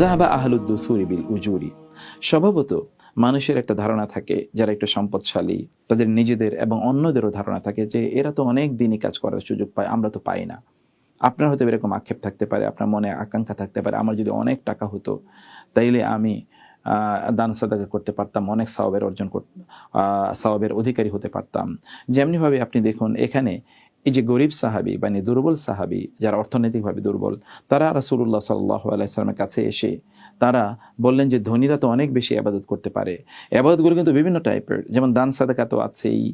জাহাবা আহলুদ্দুসুরি বিল উজুরি। স্বভাবত মানুষের একটা ধারণা থাকে, যারা একটু সম্পদশালী, তাদের নিজেদের এবং অন্যদেরও ধারণা থাকে যে এরা তো অনেক দিনই কাজ করার সুযোগ পায়, আমরা তো পাই না। আপনার হয়তো এরকম আক্ষেপ থাকতে পারে, আপনার মনে আকাঙ্ক্ষা থাকতে পারে, আমার যদি অনেক টাকা হতো, তাইলে আমি দান সাদাকা করতে পারতাম, অনেক সাওয়াবের অর্জন কর সাওয়াবের অধিকারী হতে পারতাম। যেমনিভাবে আপনি দেখুন, এখানে এই যে গরিব সাহাবি মানে দুর্বল সাহাবি, যারা অর্থনৈতিকভাবে দুর্বল, তারা রাসুল্লাহ সাল্লাহ আলাইসালামের কাছে এসে তারা বললেন যে ধনীরা তো অনেক বেশি আবাদত করতে পারে। আবাদতগুলো কিন্তু বিভিন্ন টাইপের, যেমন দান সাদাকা তো আছেই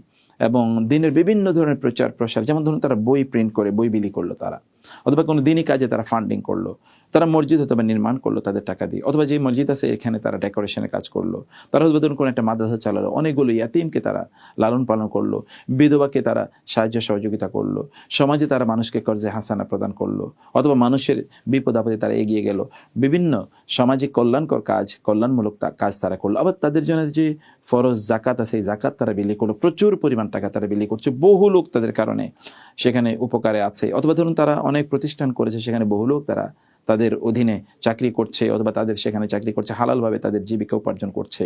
এবং দিনের বিভিন্ন ধরনের প্রচার প্রসার যেমন ধরুন তারা বই প্রিন্ট করে, বই বিলি করল তারা। অথবা কোনো দিনই কাজে তারা ফান্ডিং করল। তারা মসজিদ অথবা নির্মাণ করল তাদের টাকা দিয়ে। অথবা যে মসজিদ আছে, এখানে তারা ডেকোরেশনের কাজ করল। তারা হয়তো ধরুন কোনো একটা মাদ্রাসা চালালো। অনেকগুলো ইয়াতিমকে তারা লালন পালন করল। বিধবাকে তারা সাহায্য সহযোগিতা করল। সমাজে তারা মানুষকে কর্জে হাসানা প্রদান করল। অথবা মানুষের বিপদ আপদে তারা এগিয়ে গেল। বিভিন্ন সামাজিক কল্যাণকর কাজ, কল্যাণমূলক কাজ তারা করল। আবার তাদের জন্য যে ফরজ জাকাত আছে, এই জাকাত তারা বিলি করল। প্রচুর পরিমাণ টাকা তারা বিলি করছে। বহু লোক তাদের কারণে সেখানে উপকারে আছে। অথবা ধরুন তারা অনেক প্রতিষ্ঠান করেছে, সেখানে বহু লোক তারা তাদের অধীনে চাকরি করছে অথবা তাদের সেখানে চাকরি করছে, হালালভাবে তাদের জীবিকা উপার্জন করছে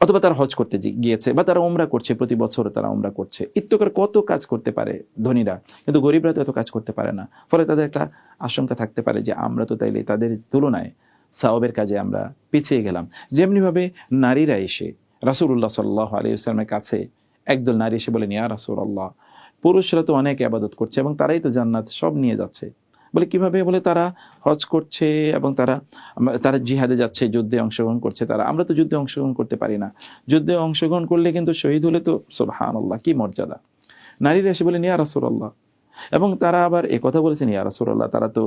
অথবা তারা হজ করতে গিয়েছে বা তারা ওমরা করছে, প্রতি বছর তারা ওমরা করছে। ইত্যকার কত কাজ করতে পারে ধনীরা? কিন্তু গরিবরা তো এত কাজ করতে পারে না। ফলে তাদের একটা আশঙ্কা থাকতে পারে যে আমরা তো তাইলে তাদের তুলনায় সাওবের কাজে আমরা পিছিয়ে গেলাম। যেমনিভাবে নারীরা এসে রাসুল্লাহ সাল্লাহ আলিয়াল্লামের কাছে একদল নারী এসে বলেন, ইয়া রাসুল্লাহ পুরুষরা তো অনেক আবাদত করছে এবং তারাই তো জান্নাত সব নিয়ে যাচ্ছে। বলে কীভাবে? বলে তারা হজ করছে এবং তারা তারা জিহাদে যাচ্ছে, যুদ্ধে অংশগ্রহণ করছে তারা। আমরা তো যুদ্ধে অংশগ্রহণ করতে পারি না। যুদ্ধে অংশগ্রহণ করলে কিন্তু শহীদ হলে তো সোহান আল্লাহ কি মর্যাদা। নারীরা এসে বলে বলেন ইয়া রাসুল্লাহ এবং তারা আবার এ কথা বলেছেন, ইয়া রাসুল্লাহ তারা তো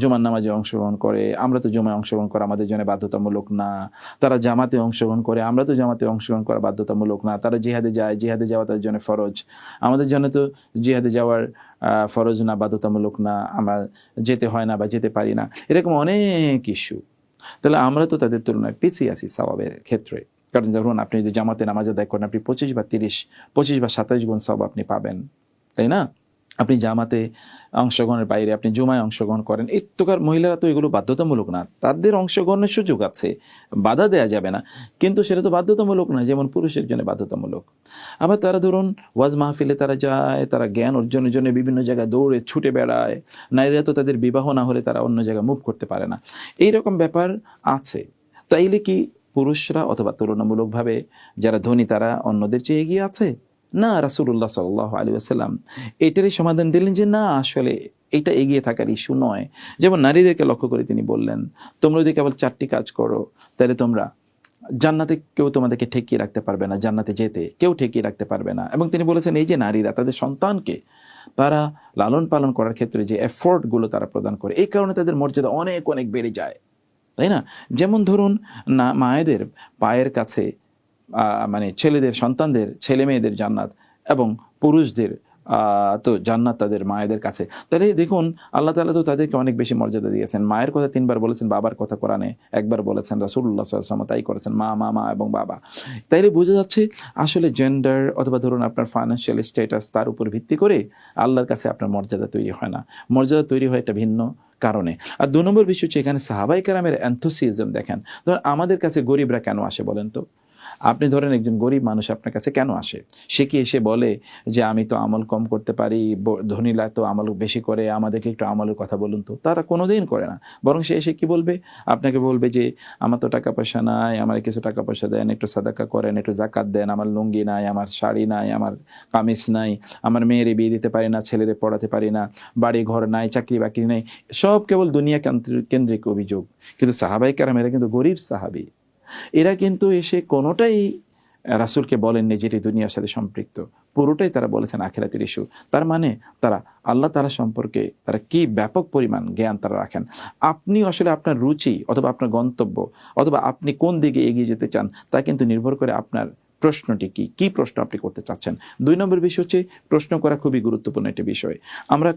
জুমার নামাজে অংশগ্রহণ করে, আমরা তো জমায় অংশগ্রহণ করা আমাদের জন্য বাধ্যতামূলক না। তারা জামাতে অংশগ্রহণ করে, আমরা তো জামাতে অংশগ্রহণ করা বাধ্যতামূলক না। তারা জিহাদে যায়, জিহাদে যাওয়া তাদের জন্য ফরজ। আমাদের জন্য তো জিহাদে যাওয়ার ফরজ না, বাধ্যতামূলক না। আমরা যেতে হয় না বা যেতে পারি না। এরকম অনেক ইস্যু। তাহলে আমরা তো তাদের তুলনায় পিছিয়ে আছি সবাবের ক্ষেত্রে। কারণ ধরুন, আপনি যদি জামাতে নামাজ আদায় করেন, আপনি পঁচিশ বা তিরিশ, পঁচিশ বা সাতাইশ গুণ সব আপনি পাবেন। তাই না? আপনি জামাতে অংশগ্রহণের বাইরে আপনি জুমায় অংশগ্রহণ করেন, এই তোকার মহিলারা তো এগুলো বাধ্যতামূলক না। তাদের অংশগ্রহণের সুযোগ আছে, বাধা দেয়া যাবে না। কিন্তু সেটা তো বাধ্যতামূলক না, যেমন পুরুষের জন্য বাধ্যতামূলক। আবার তারা ধরুন, ওয়াজ মাহফিলে তারা যায়, তারা জ্ঞান অর্জনের জন্য বিভিন্ন জায়গায় দৌড়ে ছুটে বেড়ায়। নারীরা তো তাদের বিবাহ না হলে তারা অন্য জায়গায় মুভ করতে পারে না। এই রকম ব্যাপার আছে। তাইলে কি পুরুষরা অথবা তুলনামূলকভাবে যারা ধনী, তারা অন্যদের চেয়ে এগিয়ে আছে? না রাসুল্লাহ সাল্লাহ আলী আসাল্লাম এটারই সমাধান দিলেন যে, না, আসলে এটা এগিয়ে থাকার ইস্যু নয়। যেমন নারীদেরকে লক্ষ্য করে তিনি বললেন, তোমরা যদি কেবল চারটি কাজ করো, তাহলে তোমরা জান্নাতে কেউ তোমাদেরকে ঠেকিয়ে রাখতে পারবে না, জান্নাতে যেতে কেউ ঠেকিয়ে রাখতে পারবে না। এবং তিনি বলেছেন, এই যে নারীরা, তাদের সন্তানকে তারা লালন পালন করার ক্ষেত্রে যে এফোর্টগুলো তারা প্রদান করে, এই কারণে তাদের মর্যাদা অনেক অনেক বেড়ে যায়। তাই না? যেমন ধরুন, না, মায়েদের পায়ের কাছে মানে ছেলেদের, সন্তানদের, ছেলে মেয়েদের জান্নাত এবং পুরুষদের তো জান্নাত তাদের মায়েদের কাছে। তাহলে দেখুন, আল্লাহ তালা তো তাদেরকে অনেক বেশি মর্যাদা দিয়েছেন। মায়ের কথা তিনবার বলেছেন, বাবার কথা কোরআনে একবার বলেছেন আলাইহি ওয়াসাল্লাম তাই করেছেন, মা মা মা এবং বাবা। তাইলে বোঝা যাচ্ছে, আসলে জেন্ডার অথবা ধরুন আপনার ফাইন্যান্সিয়াল স্ট্যাটাস তার উপর ভিত্তি করে আল্লাহর কাছে আপনার মর্যাদা তৈরি হয় না। মর্যাদা তৈরি হয় একটা ভিন্ন কারণে। আর দু নম্বর বিষয় হচ্ছে, এখানে সাহাবাই কারামের অ্যান্থোসিজম দেখেন। ধরুন, আমাদের কাছে গরিবরা কেন আসে বলেন তো? আপনি ধরেন একজন গরিব মানুষ আপনার কাছে কেন আসে? সে কি এসে বলে যে, আমি তো আমল কম করতে পারি ধনীরা তো আমল বেশি করে, আমাদেরকে একটু আমলের কথা বলুন তো? তারা কোনোদিন করে না। বরং সে এসে কি বলবে? আপনাকে বলবে যে, আমার তো টাকা পয়সা নাই, আমার কিছু টাকা পয়সা দেন, একটু সাদাকা করেন, একটু জাকাত দেন, আমার লুঙ্গি নাই, আমার শাড়ি নাই, আমার কামিজ নাই, আমার মেয়েরে বিয়ে দিতে পারি না, ছেলেরে পড়াতে পারি না বাড়ি ঘর নাই চাকরি বাকরি নাই। সব কেবল দুনিয়া কেন্দ্র- কেন্দ্রিক অভিযোগ। কিন্তু সাহাবাই কারাম এরা কিন্তু গরিব সাহাবি। এরা কিন্তু এসে কোনোটাই রাসূলকে বলেননি যেটি দুনিয়ার সাথে সম্পৃক্ত। পুরোটাই তারা বলেছেন আখেরাতের ইস্যু তার মানে তারা, আল্লাহ তালা সম্পর্কে তারা কি ব্যাপক পরিমাণ জ্ঞান তারা রাখেন? আপনি আসলে আপনার রুচি অথবা আপনার গন্তব্য অথবা আপনি কোন দিকে এগিয়ে যেতে চান, তা কিন্তু নির্ভর করে আপনার প্রশ্নটি কি? কি প্রশ্ন আপনি করতে চাচ্ছেন? দুই নম্বর বিষয় হচ্ছে, প্রশ্ন করা খুবই গুরুত্বপূর্ণ একটি বিষয়। আমরা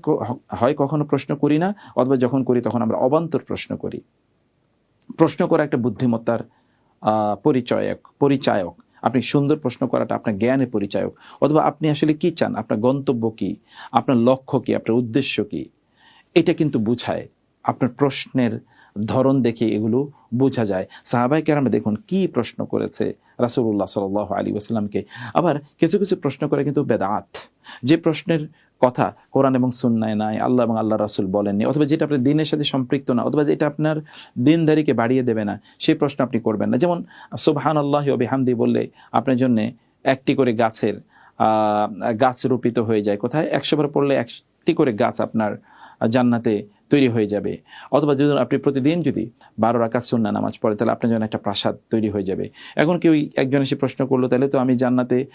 হয় কখনো প্রশ্ন করি না, অথবা যখন করি তখন আমরা অবান্তর প্রশ্ন করি। প্রশ্ন করা একটা বুদ্ধিমত্তার পরিচয়ক, পরিচায়ক। আপনি সুন্দর প্রশ্ন করাটা আপনার জ্ঞানের পরিচায়ক। অথবা আপনি আসলে কি চান? আপনার গন্তব্য কি? আপনার লক্ষ্য কি? আপনার উদ্দেশ্য কি? এটা কিন্তু বুঝায়। আপনার প্রশ্নের ধরন দেখে এগুলো বোঝা যায়। সাহাবাই কেরামে দেখুন কি প্রশ্ন করেছে রাসুল্লাহ সাল আলী ওসাল্লামকে আবার কিছু কিছু প্রশ্ন করে কিন্তু বেদাত। যে প্রশ্নের কথা কোরআন এবং সুন্নায় নাই, আল্লাহ এবং আল্লাহ রাসুল বলেননি, অথবা যেটা আপনার দিনের সাথে সম্পৃক্ত না, অথবা যেটা আপনার দিনদারিকে বাড়িয়ে দেবে না, সেই প্রশ্ন আপনি করবেন না। যেমন সুবহান আল্লাহ হামদি বললে আপনার জন্য একটি করে গাছের গাছ রোপিত হয়ে যায়। কোথায়? একশোবার পড়লে একটি করে গাছ আপনার জান্নাতে তৈরি হয়ে যাবে। অথবা যদি আপনি প্রতিদিন যদি বারো রাকাত সুন্না নামাজ পড়ে, তাহলে আপনার জন্য একটা প্রাসাদ তৈরি হয়ে যাবে। এখন কেউ একজন এসে প্রশ্ন করল, তাহলে তো আমি জান্নাতে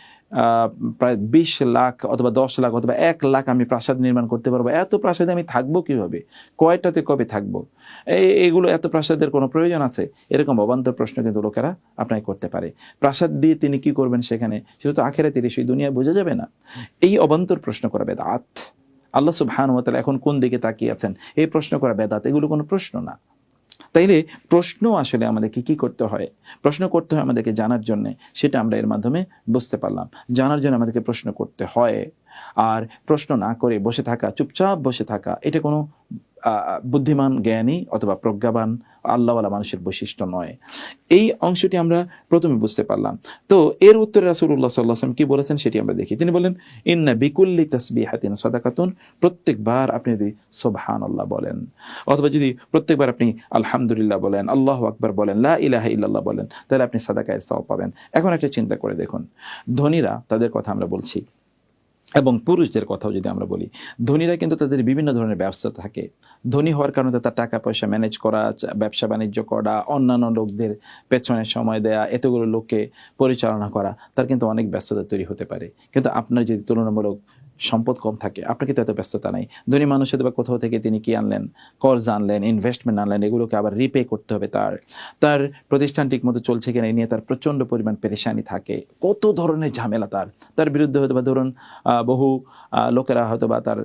প্রায় বিশ লাখ অথবা দশ লাখ অথবা এক লাখ আমি প্রাসাদ নির্মাণ করতে পারব। এত প্রাসাদে আমি থাকব কীভাবে? কয়টাতে কবে থাকব? এই এগুলো এত প্রাসাদের কোনো প্রয়োজন আছে? এরকম অবান্তর প্রশ্ন কিন্তু লোকেরা আপনাকে করতে পারে। প্রাসাদ দিয়ে তিনি কি করবেন সেখানে? সেটা তো আখেরে সেই দুনিয়া বোঝা যাবে না। এই অবান্তর প্রশ্ন করা বেদাত। আল্লাহ সুবহান ওয়াতালা এখন কোন দিকে তাকিয়ে আছেন? এই প্রশ্ন করা বেদাত, এগুলো কোনো প্রশ্ন না। তাইলে প্রশ্ন আসলে আমাদেরকে কি করতে হয়? প্রশ্ন করতে হয় আমাদেরকে জানার জন্য, সেটা আমরা এর মাধ্যমে বুঝতে পারলাম। জানার জন্য আমাদেরকে প্রশ্ন করতে হয়। আর প্রশ্ন না করে বসে থাকা, চুপচাপ বসে থাকা, এটা কোনো বুদ্ধিমান, জ্ঞানী অথবা প্রজ্ঞাবান আল্লাহওয়ালা মানুষের বৈশিষ্ট্য নয়। এই অংশটি আমরা প্রথমে বুঝতে পারলাম। তো এর উত্তরে রাসুল্লাহ সাল্লাহাম কি বলেছেন সেটি আমরা দেখি। তিনি বলেন, ইন্না বিকুল্লি তসবি হাতিন সদাকাতুন। প্রত্যেকবার আপনি যদি সোবহান আল্লাহ বলেন, অথবা যদি প্রত্যেকবার আপনি আলহামদুলিল্লাহ বলেন, আল্লাহ আকবার বলেন, লা ইলাহা ইল্লাল্লাহ বলেন, তাহলে আপনি সাদাকায় সওয়াব পাবেন। এখন একটা চিন্তা করে দেখুন। ধনীরা তাদের কথা আমরা বলছি। এবং পুরুষদের কথাও যদি আমরা বলি, ধনীরা কিন্তু তাদের বিভিন্ন ধরনের ব্যবসা থাকে। ধনী হওয়ার কারণে তার টাকা পয়সা ম্যানেজ করা, ব্যবসা বাণিজ্য করা, অন্যান্য লোকদের পেছনে সময় দেয়া, এতগুলো লোককে পরিচালনা করা, তার কিন্তু অনেক ব্যস্ততা তৈরি হতে পারে। কিন্তু আপনার যদি তুলনামূলক সম্পদ কম থাকে। আপনাকে তো এত ব্যস্ততা নাই। ধনী মানুষের বা কোথাও থেকে তিনি কি আনলেন? কর্জ আনলেন ইনভেস্টমেন্ট আনলেন, এগুলোকে আবার রিপে করতে হবে তার। তার প্রতিষ্ঠান ঠিক মতো চলছে কিনা এই নিয়ে তার প্রচণ্ড পরিমাণ পেরেশানি থাকে। কত ধরনের ঝামেলা তার। তার বিরুদ্ধে হয়তো বা ধরুন বহু লোকেরা হয়তো বা তার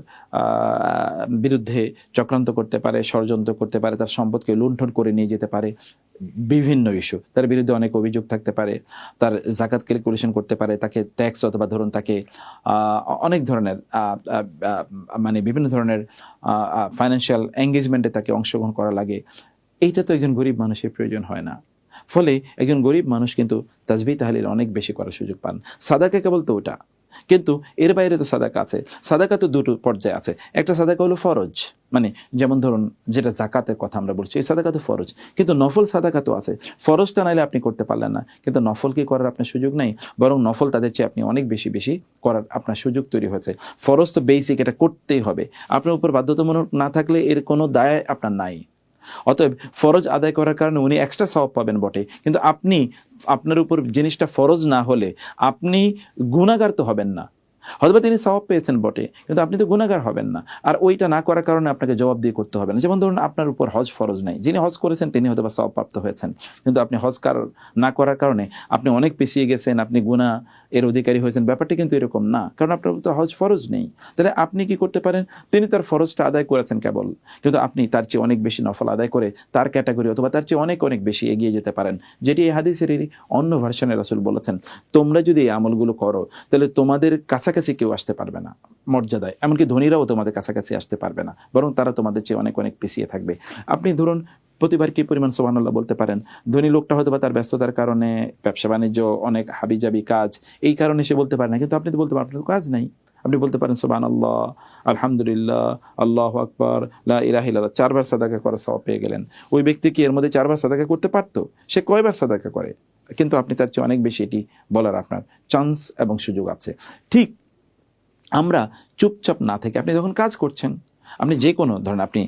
বিরুদ্ধে চক্রান্ত করতে পারে, ষড়যন্ত্র করতে পারে, তার সম্পদকে লুণ্ঠন করে নিয়ে যেতে পারে। বিভিন্ন ইস্যু তার বিরুদ্ধে অনেক অভিযোগ থাকতে পারে। তার জাকাত ক্যালকুলেশন করতে পারে, তাকে ট্যাক্স অথবা ধরুন তাকে অনেক ধরনের আহ, মানে বিভিন্ন ধরনের ফাইন্যান্সিয়াল এঙ্গেজমেন্টে তাকে অংশগ্রহণ করা লাগে। এইটা তো একজন গরিব মানুষের প্রয়োজন হয় না। ফলে একজন গরিব মানুষ কিন্তু তাজবি তাহলিল অনেক বেশি করার সুযোগ পান। সাদাকে কেবল তো ওটা। কিন্তু এর বাইরে তো সাদাকা আছে। সাদাকা তো দুটো পর্যায়ে আছে। একটা সাদাকা হলো ফরজ মানে যেমন ধরুন যেটা জাকাতের কথা আমরা বলছি, এই সাদাকা তো ফরজ। কিন্তু নফল সাদাকা তো আছে। ফরজটা নাইলে আপনি করতে পারলেন না। কিন্তু নফল কি করার আপনার সুযোগ নেই? বরং নফল তাদের চেয়ে আপনি অনেক বেশি বেশি করার আপনার সুযোগ তৈরি হয়েছে। ফরজ তো বেসিক এটা করতেই হবে। আপনার উপর বাধ্যতামূলক না থাকলে এর কোনো দায় আপনার নাই। অতএব ফরজ আদায় করার কারণে উনি এক্সট্রা সব পাবেন বটে। কিন্তু আপনি আপনার উপর জিনিসটা ফরজ না হলে আপনি গুণাগার তো হবেন না। হয়তো তিনি সওয়াব পেয়েছেন বটে, কিন্তু আপনি তো গুণাগার হবেন না। আর ওইটা না করার কারণে আপনাকে জবাব দিয়ে করতে হবে না। যেমন ধরুন আপনার উপর হজ ফরজ নাই। যিনি হজ করেছেন, তিনি হয়তো বা সওয়াব হয়েছেন। কিন্তু আপনি হজ কার, না করার কারণে আপনি অনেক পিছিয়ে গেছেন, আপনি গুণা এর অধিকারী হয়েছেন। ব্যাপারটি কিন্তু এরকম না। কারণ আপনার তো হজ ফরজ নেই। তাহলে আপনি কি করতে পারেন? তিনি তার ফরজটা আদায় করেছেন কেবল। কিন্তু আপনি তার চেয়ে অনেক বেশি নফল আদায় করে তার ক্যাটাগরি অথবা তার চেয়ে অনেক অনেক বেশি এগিয়ে যেতে পারেন। যেটি এই হাদিসেরই অন্য ভার্সনে রাসুল বলেছেন, তোমরা যদি এই আমলগুলো করো, তাহলে তোমাদের কাছাকাছি কেউ আসতে পারবে না মর্যাদায়। এমনকি ধনীরাও তোমাদের কাছাকাছি আসতে পারবে না। বরং তারা তোমাদের চেয়ে অনেক অনেক পিছিয়ে থাকবে। আপনি ধরুন, প্রতিবার কি পরিমাণ সোহানুল্লাহ বলতে পারেন? ধনী লোকটা হয়তো বা তার ব্যস্ততার কারণে, ব্যবসা বাণিজ্য, অনেক হাবিজাবি কাজ, এই কারণে সে বলতে পারে না। কিন্তু আপনি তো বলতে পারেন কাজ নাই। আপনি বলতে পারেন সোবান আল্লাহ আলহামদুলিল্লাহ, আল্লাহ আকবর, লা ইলাহিল্লাহ চারবার সাদাকা করা সব পেয়ে গেলেন। ওই ব্যক্তি কি এর মধ্যে চারবার সাদাকা করতে পারতো? সে কয়বার সাদাকা করে? কিন্তু আপনি তার চেয়ে অনেক বেশি এটি বলার আপনার চান্স এবং সুযোগ আছে। ঠিক আমরা চুপচাপ না থেকে আপনি যখন কাজ করছেন, আপনি যে কোনো, ধরেন আপনি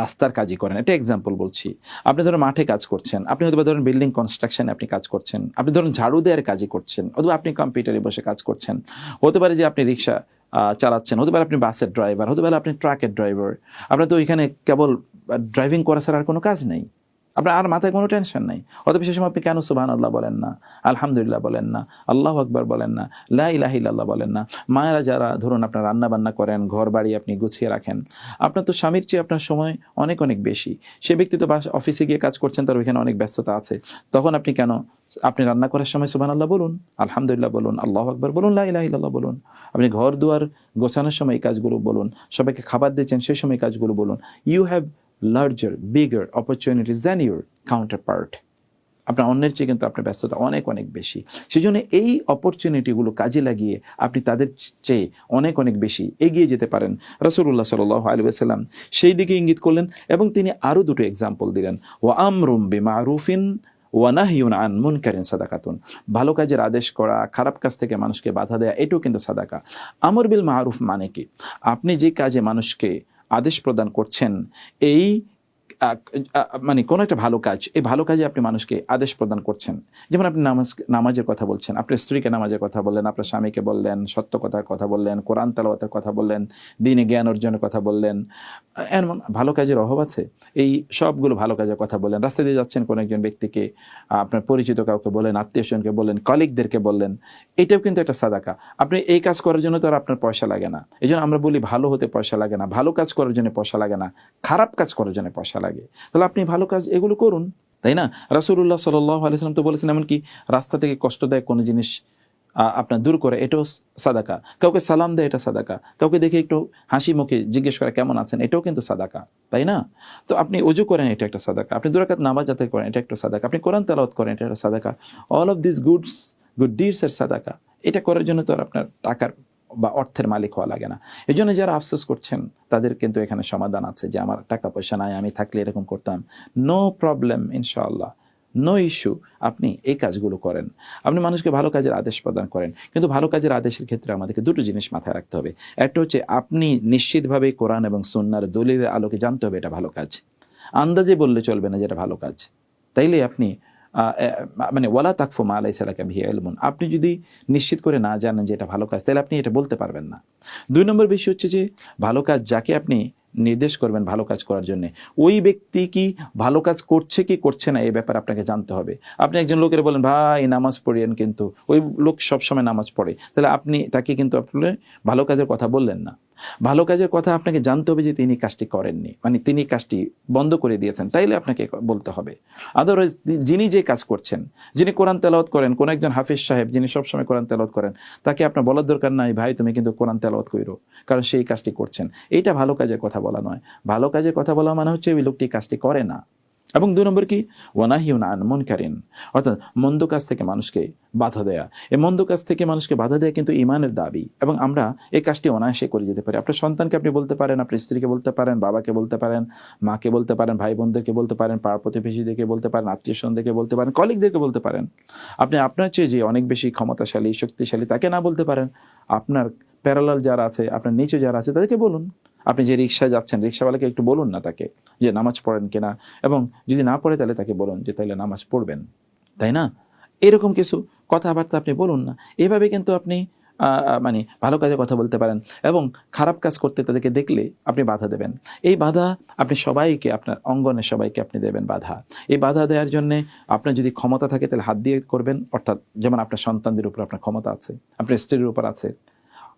রাস্তার কাজই করেন এটা এক্সাম্পল বলছি। আপনি ধরেন মাঠে কাজ করছেন, আপনি হয়তো ধরেন বিল্ডিং কনস্ট্রাকশনে আপনি কাজ করছেন, আপনি ধরুন ঝাড়ু দেওয়ার কাজই করছেন, অথবা আপনি কম্পিউটারে বসে কাজ করছেন। হতে পারে যে আপনি রিক্সা চালাচ্ছেন, হতে পারে আপনি বাসের ড্রাইভার হতে পারে আপনি ট্রাকের ড্রাইভার আপনার তো ওইখানে কেবল ড্রাইভিং করা ছাড়া আর কোনো কাজ নেই। আপনার আর মাথায় কোনো টেনশন নাই। অথবা সে সময় আপনি কেন সুবাহ আল্লাহ বলেন না? আলহামদুলিল্লাহ বলেন না। আল্লাহ আকবর বলেন না। লা ইলাহিল্লাহ বলেন না। মায়েরা যারা, ধরুন আপনার রান্না বান্না করেন ঘর বাড়ি আপনি গুছিয়ে রাখেন, আপনার তো স্বামীর চেয়ে আপনার সময় অনেক অনেক বেশি। সে ব্যক্তি তো বাস অফিসে গিয়ে কাজ করছেন, তার ওইখানে অনেক ব্যস্ততা আছে। তখন আপনি কেন, আপনি রান্না করার সময় সুবাহ আল্লাহ বলুন? আলহামদুলিল্লাহ বলুন, আল্লাহ আকবর বলুন, লা ইলাহিল্লাহ বলুন। আপনি ঘর দুয়ার গোছানোর সময় এই কাজগুলো বলুন, সবাইকে খাবার দিচ্ছেন সেই সময় কাজগুলো বলুন। You have larger bigger opportunities than your counterpart আপনার অন্যের চেয়ে কিন্তু আপনার ব্যস্ততা অনেক অনেক বেশি। সেই জন্য এই অপরচুনিটিগুলো কাজে লাগিয়ে আপনি তাদের চেয়ে অনেক অনেক বেশি এগিয়ে যেতে পারেন। রসুল্লাহ সাল আলু সাল্লাম সেই দিকে ইঙ্গিত করলেন এবং তিনি আরও দুটো এক্সাম্পল দিলেন। ও আমরুম বিমা রুফিন ওয়ানাহিউন আন মুনকারিন সাদাকাতুন। ভালো কাজের আদেশ করা, খারাপ কাজ থেকে মানুষকে বাধা দেয়া, এটাও কিন্তু সাদাকা। আমর বিল মারুফ মানে কি? আপনি যে কাজে মানুষকে আদেশ প্রদান করছেন। এই মানে কোনো একটা ভালো কাজ, এই ভালো কাজে আপনি মানুষকে আদেশ প্রদান করছেন। যেমন আপনি নামাজ, নামাজের কথা বলছেন আপনার স্ত্রীকে নামাজের কথা বললেন, আপনার স্বামীকে বললেন, সত্য কথার কথা বললেন, কোরআন তালাওয়াতের কথা বললেন, দিনে জ্ঞান অর্জনের কথা বললেন এমন ভালো কাজের অভাব আছে? এই সবগুলো ভালো কাজের কথা বললেন রাস্তা দিয়ে যাচ্ছেন কোনো একজন ব্যক্তিকে আপনার পরিচিত কাউকে বলেন আত্মীয় স্বজনকে বললেন কলিগদেরকে বললেন, এটাও কিন্তু একটা সাদাকা। আপনি এই কাজ করার জন্য তো আর আপনার পয়সা লাগে না। এই আমরা বলি ভালো হতে পয়সা লাগে না, ভালো কাজ করার জন্য পয়সা লাগে না, খারাপ কাজ করার জন্য পয়সা লাগে তাহলে আপনি ভালো কাজ এগুলো করুন, তাই না? রাসুল্লাহ সাল্লাহ আলিয়াল্লাম তো বলেছেন এমনকি রাস্তা থেকে কষ্টদায়ক কোনো জিনিস আপনার দূর করে, এটাও সাদাকা। কাউকে সালাম দেয়, এটা সাদাকা। কাউকে দেখে একটু হাসি মুখে জিজ্ঞেস করা, কেমন আছেন? এটাও কিন্তু সাদাকা, তাই না? তো আপনি অজু করেন, এটা একটা সাদাকা। আপনি দুরাকাত নামাজ যাতে করেন, এটা একটা সাদাকা। আপনি কোরআন তেলাওয়াত করেন, এটা একটা সাদাকা। All of this goods good deeds এর সাদাকা। এটা করার জন্য তো আর আপনার টাকার বা অর্থের মালিক হওয়া লাগে না। এই জন্য যারা আফসোস করছেন, তাদের কিন্তু এখানে সমাধান আছে যে, আমার টাকা পয়সা নাই, আমি থাকলে এরকম করতাম। নো প্রবলেম ইনশাআল্লাহ। নো ইস্যু আপনি এই কাজগুলো করেন। আপনি মানুষকে ভালো কাজের আদেশ প্রদান করেন। কিন্তু ভালো কাজের আদেশের ক্ষেত্রে আমাদেরকে দুটো জিনিস মাথায় রাখতে হবে। একটা হচ্ছে, আপনি নিশ্চিতভাবে কোরআন এবং সুন্নার দলিলের আলোকে জানতে হবে এটা ভালো কাজ। আন্দাজে বললে চলবে না যেটা ভালো কাজ। তাইলে আপনি মানে ওয়ালা তাকফু মা আলাই সালাকা ভিয়া এলমুন আপনি যদি নিশ্চিত করে না জানেন যে এটা ভালো কাজ, তাহলে আপনি এটা বলতে পারবেন না। দুই নম্বর বিষয় হচ্ছে যে, ভালো কাজ যাকে আপনি নির্দেশ করবেন ভালো কাজ করার জন্য, ওই ব্যক্তি কি ভালো কাজ করছে কি করছে না, এই ব্যাপারে আপনাকে জানতে হবে। আপনি একজন লোকের বলেন, ভাই, নামাজ পড়িয়েন কিন্তু। ওই লোক সবসময় নামাজ পড়ে। তাহলে আপনি তাকে কিন্তু আপনি ভালো কাজের কথা বললেন না। ভালো কাজের কথা আপনাকে জানতে হবে যে তিনি কাজটি করেননি। মানে তিনি কাজটি বন্ধ করে দিয়েছেন, তাইলে আপনাকে বলতে হবে। আদারওয়াইজ যিনি যে কাজ করছেন, যিনি কোরআন তেলাওয়াত করেন, কোন একজন হাফিজ সাহেব যিনি সবসময় কোরআন তেলাওয়াত করেন, তাকে আপনার বলার দরকার নাই, ভাই, তুমি কিন্তু কোরআন তেলাওয়াত কইরো। কারণ সেই কাজটি করছেন। এইটা ভালো কাজের কথা বলা নয়। ভালো কাজের কথা বলা মানে হচ্ছে ওই লোকটি কাজটি করে না। এবং দুই নম্বর কি? ওয়ানাহিউন আন মুনকারিন। অর্থাৎ মন্দ কাজ থেকে মানুষকে বাধা দেয়া। এই মন্দ কাজ থেকে মানুষকে বাধা দেয়া কিন্তু ইমানের দাবি। এবং আমরা এই কাজটি অনায়াসে করে যেতে পারি। আপনার সন্তানকে আপনি বলতে পারেন, আপনার স্ত্রীকে বলতে পারেন, বাবাকে বলতে পারেন, মাকে বলতে পারেন ভাই বোনদেরকে বলতে পারেন, পাড়া প্রতিবেশীদেরকে বলতে পারেন, আত্মীয় স্বজনদেরকে বলতে পারেন, কলিগদেরকে বলতে পারেন। আপনি আপনার চেয়ে যে অনেক বেশি ক্ষমতাশালী, শক্তিশালী তাকে না বলতে পারেন, আপনার প্যারালাল যারা আছে, আপনার নিচে যারা আছে, তাদেরকে বলুন। আপনি যে রিক্সায় যাচ্ছেন রিক্সাওয়ালাকে একটু বলুন না তাকে যে নামাজ পড়েন কিনা এবং যদি না পড়ে তাহলে তাকে বলুন যে তাহলে নামাজ পড়বেন। তাই না? এরকম কিছু কথাবার্তা আপনি বলুন না। এভাবে কিন্তু আপনি মানে ভালো কাজে কথা বলতে পারেন এবং খারাপ কাজ করতে তাদেরকে দেখলে আপনি বাধা দেবেন। এই বাধা আপনি সবাইকে, আপনার অঙ্গনে সবাইকে আপনি দেবেন বাধা। এই বাধা দেওয়ার জন্যে আপনার যদি ক্ষমতা থাকে তাহলে হাত দিয়ে করবেন, অর্থাৎ যেমন আপনার সন্তানদের উপর আপনার ক্ষমতা আছে, আপনার স্ত্রীর উপর আছে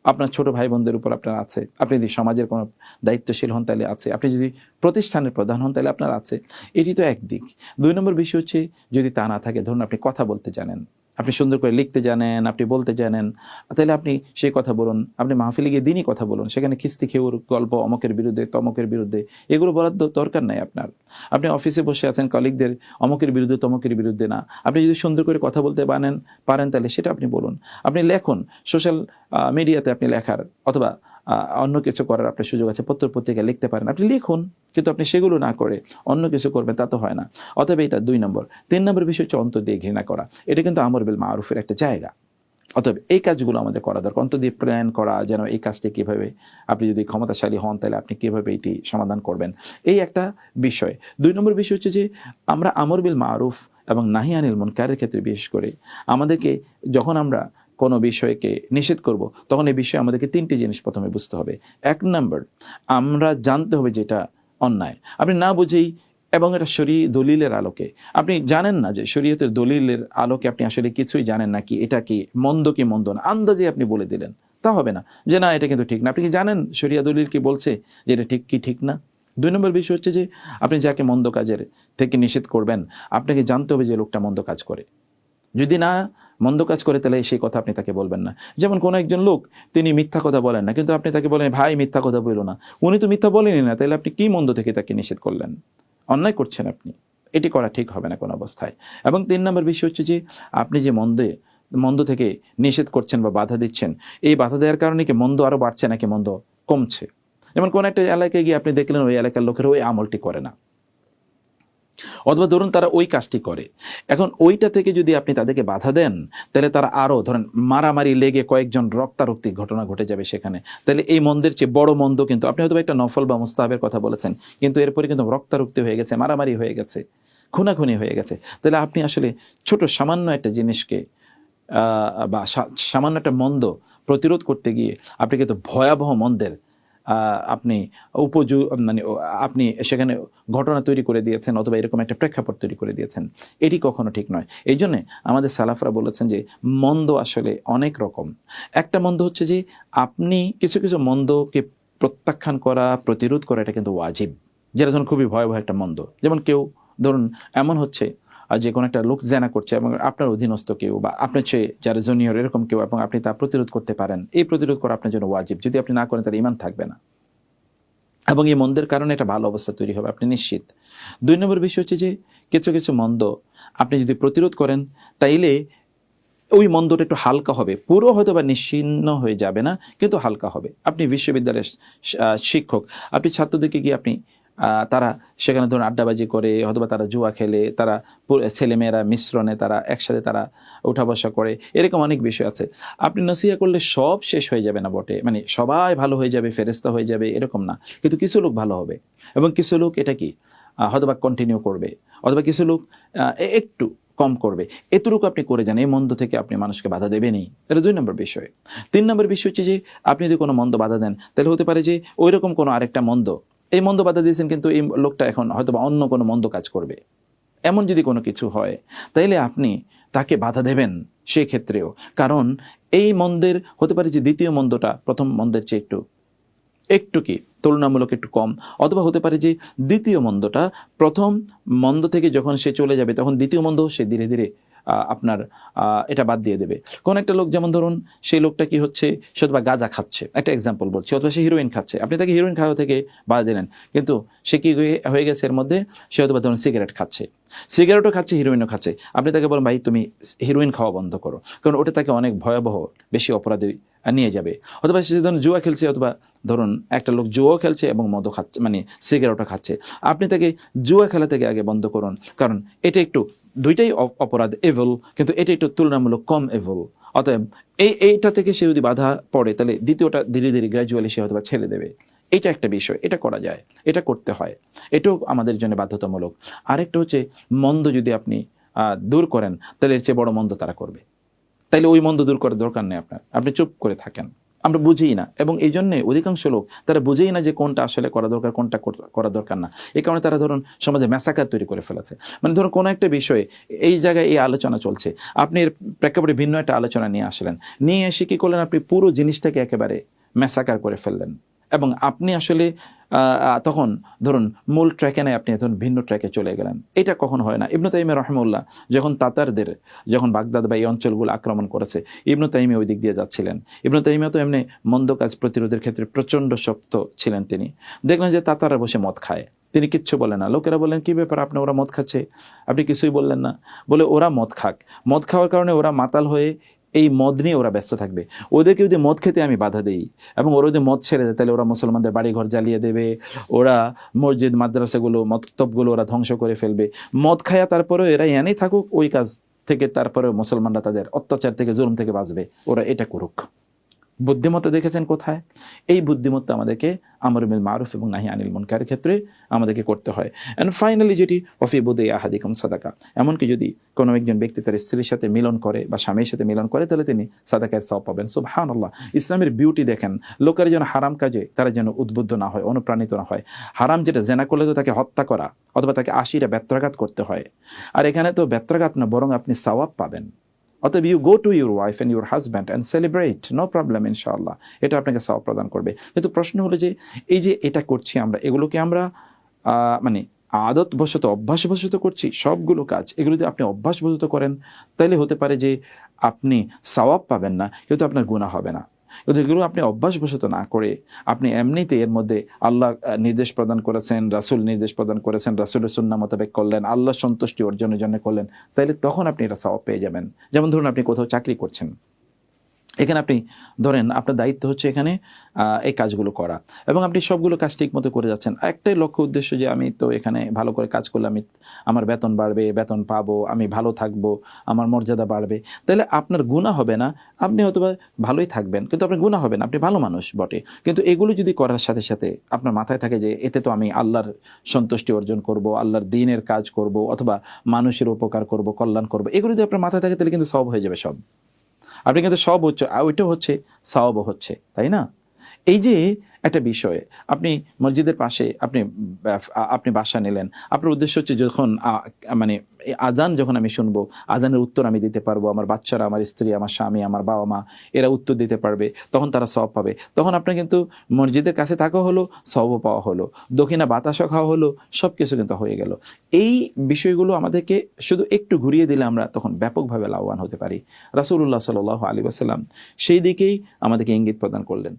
আপনার ছোট ভাই বোনদের উপর আপনার আছে। আপনি যদি সমাজের কোনো দায়িত্বশীল হন, তাহলে আছে। আপনি যদি প্রতিষ্ঠানের প্রধান হন, তাহলে আপনার আছে। এটি তো একদিক দুই নম্বর বিষয় হচ্ছে, যদি তা না থাকে, ধরুন আপনি কথা বলতে জানেন। আপনি সুন্দর করে লিখতে জানেন, আপনি বলতে জানেন, তাহলে আপনি সেই কথা বলুন, আপনি মাহফিলে গিয়ে দিনই কথা বলুন, সেখানে খিস্তি খেউর গল্প অমকের বিরুদ্ধে, তমকের বিরুদ্ধে, এগুলো বলার দ- দরকার নাই আপনার। আপনি অফিসে বসে আছেন কলিগদের অমকের বিরুদ্ধে, তমকের বিরুদ্ধে না। আপনি যদি সুন্দর করে কথা বলতে পারেন পারেন তাহলে সেটা আপনি বলুন। আপনি লেখুন সোশ্যাল মিডিয়াতে আপনি লেখার, অথবা অন্য কিছু করার আপনার সুযোগ আছে পত্র পত্রিকা লিখতে পারেন। আপনি লিখুন, কিন্তু আপনি সেগুলো না করে অন্য কিছু করবেন, তা তো হয় না। অতএব এটা দুই নম্বর। তিন নম্বর বিষয় হচ্ছে অন্তর দিয়ে ঘৃণা করা। এটা কিন্তু আমর বিল মারুফের একটা জায়গা। অতএব এই কাজগুলো আমাদের করা দরকার। অন্তর দিয়ে প্ল্যান করা, যেন এই কাজটি কীভাবে আপনি যদি ক্ষমতাশালী হন, তাহলে আপনি কীভাবে এটি সমাধান করবেন? এই একটা বিষয়। দুই নম্বর বিষয় হচ্ছে যে, আমরা আমর বিল মারুফ এবং নাহিয়ানিল মুনকারের ক্ষেত্রে বিশেষ করে আমাদেরকে যখন আমরা কোনো বিষয়কে নিষেধ করব, তখন এই বিষয়ে আমাদেরকে তিনটি জিনিস প্রথমে বুঝতে হবে। এক নম্বর, আমরা জানতে হবে যেটা অন্যায়। আপনি না বুঝেই এবং এটা শরী দলিলের আলোকে। আপনি জানেন না যে শরীয়তের দলিলের আলোকে আপনি আসলে কিছুই জানেন না কি এটা কি মন্দ কি মন্দ না? আন্দাজে আপনি বলে দিলেন। তা হবে না। যে না, এটা কিন্তু ঠিক না। আপনি কি জানেন শরিয়া দলিল কি বলছে যে এটা ঠিক কি ঠিক না? দুই নম্বর বিষয় হচ্ছে যে, আপনি যাকে মন্দ কাজের থেকে নিষেধ করবেন, আপনাকে জানতে হবে যে লোকটা মন্দ কাজ করে। যদি না মন্দ কাজ করে তাহলে সেই কথা আপনি তাকে বলবেন না। যেমন কোনো একজন লোক, তিনি মিথ্যা কথা বলেন না, কিন্তু আপনি তাকে বলেন, ভাই, মিথ্যা কথা বলো না। উনি তো মিথ্যা বলেনি না, তাহলে আপনি কি মন্দ থেকে তাকে নিষেধ করলেন? অন্যায় করছেন আপনি। এটি করা ঠিক হবে না কোনো অবস্থায়। এবং তিন নম্বর বিষয় হচ্ছে যে, আপনি যে মন্দে, মন্দ থেকে নিষেধ করছেন বা বাধা দিচ্ছেন, এই বাধা দেওয়ার কারণে কি মন্দ আরও বাড়ছে নাকি মন্দ কমছে? যেমন কোনো একটা এলাকায় গিয়ে আপনি দেখলেন ওই এলাকার লোকেরা ওই আমলটি করে না। অথবা ধরুন তারা ওই কাজটি করে। এখন ওইটা থেকে যদি আপনি তাদেরকে বাধা দেন, তাহলে তারা আরও ধরেন মারামারি লেগে কয়েকজন রক্তারক্তি ঘটনা ঘটে যাবে সেখানে। তাহলে এই মন্দের চেয়ে বড় মন্দ কিন্তু, আপনি হয়তো একটা নফল বা মুস্তাহাবের কথা বলেছেন, কিন্তু এরপরে কিন্তু রক্তারক্তি হয়ে গেছে, মারামারি হয়ে গেছে, খুনাখুনি হয়ে গেছে। তাহলে আপনি আসলে ছোট সামান্য একটা জিনিসকে বা সামান্য একটা মন্দ প্রতিরোধ করতে গিয়ে, আপনি কিন্তু ভয়াবহ মন্দের আপনি উপযু মানে আপনি সেখানে ঘটনা তৈরি করে দিয়েছেন অথবা এরকম একটা প্রেক্ষাপট তৈরি করে দিয়েছেন। এটি কখনো ঠিক নয়। এই জন্যে আমাদের সালাফরা বলেছেন যে, মন্দ আসলে অনেক রকম। একটা মন্দ হচ্ছে যে, আপনি কিছু কিছু মন্দকে প্রত্যাখ্যান করা, প্রতিরোধ করা, এটা কিন্তু ওয়াজিব। যেটা ধরুন খুবই ভয়াবহ একটা মন্দ। যেমন কেউ, ধরুন, এমন হচ্ছে আর যে কোনো একটা লোক জেনা করছে এবং আপনার অধীনস্থ কেউ বা আপনার চেয়ে যারা জুনিয়র এরকম কেউ এবং আপনি তা প্রতিরোধ করতে পারেন, এই প্রতিরোধ করা আপনার জন্য ওয়াজিব। যদি আপনি না করেন তার ইমান থাকবে না। এবং এই মন্দের কারণে একটা ভালো অবস্থা তৈরি হবে, আপনি নিশ্চিত। দুই নম্বর বিষয় হচ্ছে যে কিছু কিছু মন্দ আপনি যদি প্রতিরোধ করেন, তাইলে ওই মন্দটা একটু হালকা হবে। পুরো হয়তো বা নিশ্চিন্ন হয়ে যাবে না, কিন্তু হালকা হবে। আপনি বিশ্ববিদ্যালয়ের শিক্ষক, আপনি ছাত্রদেরকে গিয়ে আপনি তারা সেখানে ধরুন আড্ডাবাজি করে অথবা তারা জুয়া খেলে, তারা ছেলেমেয়েরা মিশ্রণে তারা একসাথে তারা উঠা বসা করে, এরকম অনেক বিষয় আছে। আপনি নসিহা করলে সব শেষ হয়ে যাবে না বটে। মানে সবাই ভালো হয়ে যাবে ফেরেস্তা হয়ে যাবে, এরকম না। কিন্তু কিছু লোক ভালো হবে এবং কিছু লোক এটা কি হয়তোবা কন্টিনিউ করবে, অথবা কিছু লোক একটু কম করবে। এতটুকু আপনি করে যান, এই মন্দ থেকে আপনি মানুষকে বাধা দেবেনই। এটা দুই নম্বর বিষয়। তিন নম্বর বিষয় হচ্ছে যে, আপনি যদি কোনো মন্দ বাধা দেন, তাহলে হতে পারে যে ওই রকম কোনো আরেকটা মন্দ এই মন্দ বাধা দিয়েছেন কিন্তু এই লোকটা এখন হয়তো বা অন্য কোনো মন্দ কাজ করবে। এমন যদি কোনো কিছু হয়, তাইলে আপনি তাকে বাধা দেবেন সেই ক্ষেত্রেও কারণ এই মন্দের, হতে পারে যে দ্বিতীয় মন্দটা, প্রথম মন্দের চেয়ে একটু একটু কি, তুলনামূলক একটু কম। অথবা হতে পারে যে দ্বিতীয় মন্দটা, প্রথম মন্দ থেকে যখন সে চলে যাবে, তখন দ্বিতীয় মন্দ সে ধীরে ধীরে আপনার এটা বাদ দিয়ে দেবে। কোন একটা লোক, যেমন ধরুন, সেই লোকটা কি হচ্ছে, সে অথবা গাঁজা খাচ্ছে। একটা এক্সাম্পল বলছি, অথবা সে হিরোইন খাচ্ছে। আপনি তাকে হিরোইন খাওয়া থেকে বাদ দিলেন, কিন্তু সে কি হয়ে- গেছে এর মধ্যে? সে অথবা ধরুন সিগারেট খাচ্ছে। সিগারেটও খাচ্ছে হিরোইনও খাচ্ছে। আপনি তাকে বলেন, ভাই, তুমি হিরোইন খাওয়া বন্ধ করো। কারণ ওটা তাকে অনেক ভয়াবহ, বেশি অপরাধী নিয়ে যাবে। অথবা সে ধরুন জুয়া খেলছে, অথবা ধরুন একটা লোক জুয়াও খেলছে এবং মদও খাচ্ছে মানে সিগারেটও খাচ্ছে, আপনি তাকে জুয়া খেলা থেকে আগে বন্ধ করুন। কারণ এটা একটু দুইটাই অপরাধ এভল কিন্তু এটা একটু তুলনামূলক কম এভল অতএব এই, এইটা থেকে সে যদি বাধা পড়ে, তাহলে দ্বিতীয়টা ধীরে ধীরে গ্র্যাজুয়ালি সে হয়তো ছেড়ে দেবে। এটা একটা বিষয়, এটা করা যায়, এটা করতে হয়। এটাও আমাদের জন্য বাধ্যতামূলক। আরেকটা হচ্ছে মন্দ যদি আপনি দূর করেন, তাহলে এর চেয়ে বড় মন্দ তারা করবে। তাইলে ওই মন্দ দূর করার দরকার নেই আপনার। আপনি চুপ করে থাকেন। আমরা বুঝেই না। এবং এই জন্যে অধিকাংশ লোক, তারা বুঝেই না যে কোনটা আসলে করা দরকার, কোনটা করা দরকার না। এই কারণে তারা ধরুন সমাজে ম্যাসাকার তৈরি করে ফেলেছে। মানে ধরুন কোনো একটা বিষয়ে এই জায়গায় এই আলোচনা চলছে। আপনি এর প্রেক্ষাপটে ভিন্ন একটা আলোচনা নিয়ে আসলেন। নিয়ে এসে কী করলেন? আপনি পুরো জিনিসটাকে একেবারে ম্যাসাকার করে ফেললেন। এবং আপনি আসলে তখন ধরুন মূল ট্র্যাকে নেয় আপনি তখন ভিন্ন ট্র্যাকে চলে গেলেন। এটা কখন হয় না। ইবনু তাইমে রহমুল্লাহ যখন তাতারদের, যখন বাগদাদ বা এই অঞ্চলগুলো আক্রমণ করেছে, ইবনু তাইমে ওই দিক দিয়ে যাচ্ছিলেন। ইবনু তাইমিয়া তো এমনি মন্দ কাজ প্রতিরোধের ক্ষেত্রে প্রচণ্ড শক্ত ছিলেন তিনি। দেখলেন যে তাতারা বসে মদ খায়। তিনি কিচ্ছু বলেন না। লোকেরা বললেন, কি ব্যাপার? আপনি ওরা মদ খাচ্ছে? আপনি কিছুই বললেন না। বলে, ওরা মদ খাক। মদ খাওয়ার কারণে ওরা মাতাল হয়ে এই মদ নিয়ে ওরা ব্যস্ত থাকবে। ওদেরকে যদি মদ খেতে আমি বাধা দেই এবং ওরা যদি মদ ছেড়ে দেয়, তাহলে ওরা মুসলমানদের বাড়িঘর জ্বালিয়ে দেবে। ওরা মসজিদ, মাদ্রাসাগুলো মতবগুলো ওরা ধ্বংস করে ফেলবে। মদ খায়া তারপরেও এরা এনেই থাকুক, ওই কাজ থেকে তারপরে মুসলমানরা তাদের অত্যাচার থেকে, জুলুম থেকে বাঁচবে। ওরা এটা করুক। বুদ্ধিমত্তা দেখেছেন কোথায়? এই বুদ্ধিমত্তা আমাদেরকে আমর বিল মারুফ এবং নাহি আনিল মুনকারের ক্ষেত্রে আমাদেরকে করতে হয়। অ্যান্ড ফাইনালি যেটি অফি বুদে আহাদিকুম সাদাকা। এমনকি যদি কোনো একজন ব্যক্তি তার স্ত্রীর সাথে মিলন করে বা স্বামীর সাথে মিলন করে, তাহলে তিনি সাদাকার সব পাবেন। সুবহান আল্লাহ ইসলামের বিউটি দেখেন। লোকের যেন হারাম কাজে, তারা যেন উদ্বুদ্ধ না হয়, অনুপ্রাণিত না হয়। হারাম যেটা, জেনা করলে তো তাকে হত্যা করা, অথবা তাকে আশিরা ব্যত্রাঘাত করতে হয়। আর এখানে তো ব্যত্রাঘাত না, বরং আপনি সওয়াব পাবেন। অতএব you go to your wife and your husband and celebrate no problem ইনশাআল্লাহ এটা আপনাকে সব প্রদান করবে। কিন্তু প্রশ্ন হলো যে, এই যে এটা করছি আমরা, এগুলোকে আমরা মানে আদতবশত, অভ্যাসবশত করছি, সবগুলো কাজ, এগুলো যদি আপনি অভ্যাসবশত করেন তাহলে হতে পারে যে আপনি সওয়াব পাবেন না, কিন্তু আপনার গুণা হবে না। কিন্তু এগুলো আপনি অভ্যাসবশত না করে আপনি এমনিতে এর মধ্যে আল্লাহ নির্দেশ প্রদান করেছেন, রাসুল নির্দেশ প্রদান করেছেন, রাসুলের সুন্না মোতাবেক করলেন আল্লাহ সন্তুষ্টি অর্জনের জন্য করলেন তাহলে তখন আপনি এটা সব পেয়ে যাবেন। যেমন ধরুন আপনি কোথাও চাকরি করছেন। এখানে আপনি ধরেন আপনার দায়িত্ব হচ্ছে এখানে এই কাজগুলো করা। এবং আপনি সবগুলো কাজ ঠিক মতো করে যাচ্ছেন। একটাই লক্ষ্য উদ্দেশ্য যে আমি তো এখানে ভালো করে কাজ করলে আমি, আমার বেতন বাড়বে, বেতন পাবো, আমি ভালো থাকব, আমার মর্যাদা বাড়বে। তাহলে আপনার গুণা হবে না, আপনি হয়তো ভালোই থাকবেন, কিন্তু আপনার গুণা হবে না, আপনি ভালো মানুষ বটে। কিন্তু এগুলো যদি করার সাথে সাথে আপনার মাথায় থাকে যে এতে তো আমি আল্লাহর সন্তুষ্টি অর্জন করব, আল্লাহর দিনের কাজ করব, অথবা মানুষের উপকার করব, কল্যাণ করব, এগুলো যদি আপনার মাথায় থাকে তাহলে কিন্তু সব হয়ে যাবে সব। আপনি কিন্তু সব হচ্ছে ওইটা হচ্ছে সাওয়াবও হচ্ছে তাই না? এই যে একটা বিষয়ে। আপনি মসজিদের পাশে আপনি আপনি বাসা নিলেন। আপনার উদ্দেশ্য হচ্ছে যখন মানে আজান যখন আমি শুনব আজানের উত্তর আমি দিতে পারব। আমার বাচ্চারা, আমার স্ত্রী, আমার স্বামী, আমার বাবা মা, এরা উত্তর দিতে পারবে। তখন তারা সব পাবে। তখন আপনার কিন্তু মসজিদের কাছে থাকা হলো সবও পাওয়া হলো। দক্ষিণা বাতাসও খাওয়া হলো সব কিছু কিন্তু হয়ে গেল। এই বিষয়গুলো আমাদেরকে শুধু একটু ঘুরিয়ে দিলে আমরা তখন ব্যাপকভাবে লাভবান হতে পারি। রাসূলুল্লাহ সাল্লাহ আলী আসাল্লাম সেই দিকেই আমাদেরকে ইঙ্গিত প্রদান করলেন।